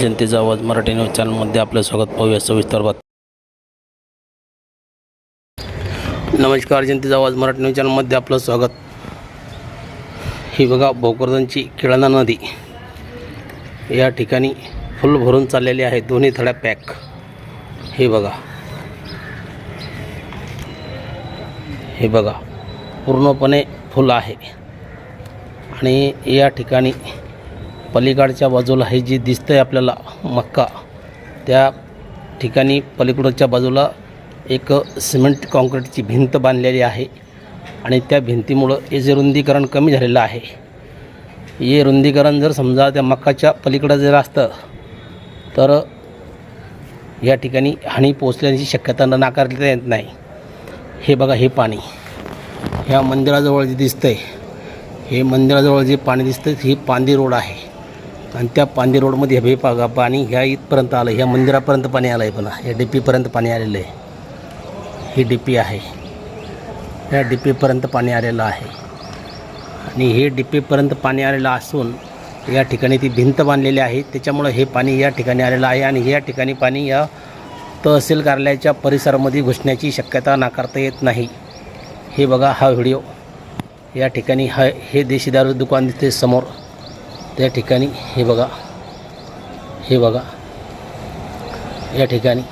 जनतेचा आवाज मराठी न्यूज चॅनलमध्ये आपलं स्वागत. पाहूया सविस्तर बात नमस्कार जनतेचा आवाज मराठी न्यूज चॅनलमध्ये आपलं स्वागत. ही बघा भोकरदनची किळणा नदी. या ठिकाणी फुल भरून चाललेली आहे दोन्ही थड्या पॅक. हे बघा. हे बघा पूर्णपणे फुल आहे. आणि या ठिकाणी पलीकडच्या बाजूला हे जे आहे आपल्याला मक्का त्या ठिकाणी पलीकडच्या बाजूला एक सिमेंट काँक्रीटची भिंत बांधलेली आहे आणि त्या भिंतीमुळं हे जे रुंदीकरण कमी झालेलं आहे हे रुंदीकरण जर समजा त्या मक्काच्या पलीकडं जर असतं तर या ठिकाणी हानी पोचल्याची शक्यता न नाकारता येत नाही. हे बघा हे पाणी. ह्या मंदिराजवळ जे दिसतं आहे हे मंदिराजवळ जे पाणी दिसतं ही पांदी रोड आहे. आणि त्या पांदे रोडमध्ये हे बघा पाणी ह्या इथपर्यंत आलं ह्या मंदिरापर्यंत पाणी आलं आहे पण. ह्या डिपीपर्यंत पाणी आलेलं आहे. ही डी पी आहे. ह्या डिपीपर्यंत पाणी आलेलं आहे. आणि हे डिपीपर्यंत पाणी आलेलं असून या ठिकाणी ती भिंत बांधलेली आहे. त्याच्यामुळं हे पाणी या ठिकाणी आलेलं आहे आणि या ठिकाणी पाणी या तहसील कार्यालयाच्या परिसरामध्ये घुसण्याची शक्यता नाकारता येत नाही. हे बघा हा व्हिडिओ. या ठिकाणी हा हे देशीदारू दुकान दिसते समोर. त्या ठिकाणी हे बघा हे बघा. या ठिकाणी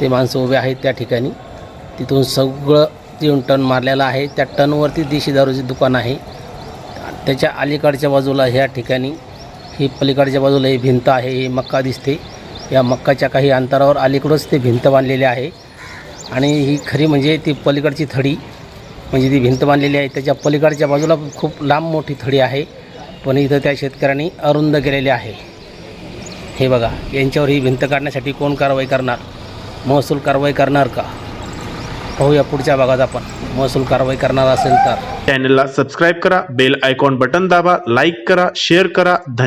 ते माणसं उभे आहेत त्या ठिकाणी. तिथून सगळं येऊन टन मारलेलं आहे. त्या टनवरती देशी दारूचे दुकान आहे. त्याच्या अलीकडच्या बाजूला ह्या ठिकाणी ही पलीकडच्या बाजूला ही भिंत आहे ही मक्का दिसते. या मक्काच्या काही अंतरावर अलीकडंच ते भिंत बांधलेली आहे. आणि ही खरी म्हणजे ती पलीकडची थडी म्हणजे ती भिंत बांधलेली आहे. त्याच्या पलीकडच्या बाजूला खूप लांब मोठी थडी आहे. पण इथं त्या शेतकऱ्यांनी अरुंद केलेली आहे. हे बघा यांच्यावर ही भिंत काढण्यासाठी कोण कारवाई करणार? महसूल कारवाई करणार का? पाहूया पुढच्या भागात आपण. महसूल कारवाई करणार असेल तर. चॅनलला सबस्क्राईब करा बेल आयकॉन बटन दाबा लाईक करा शेअर करा. धन्यवाद.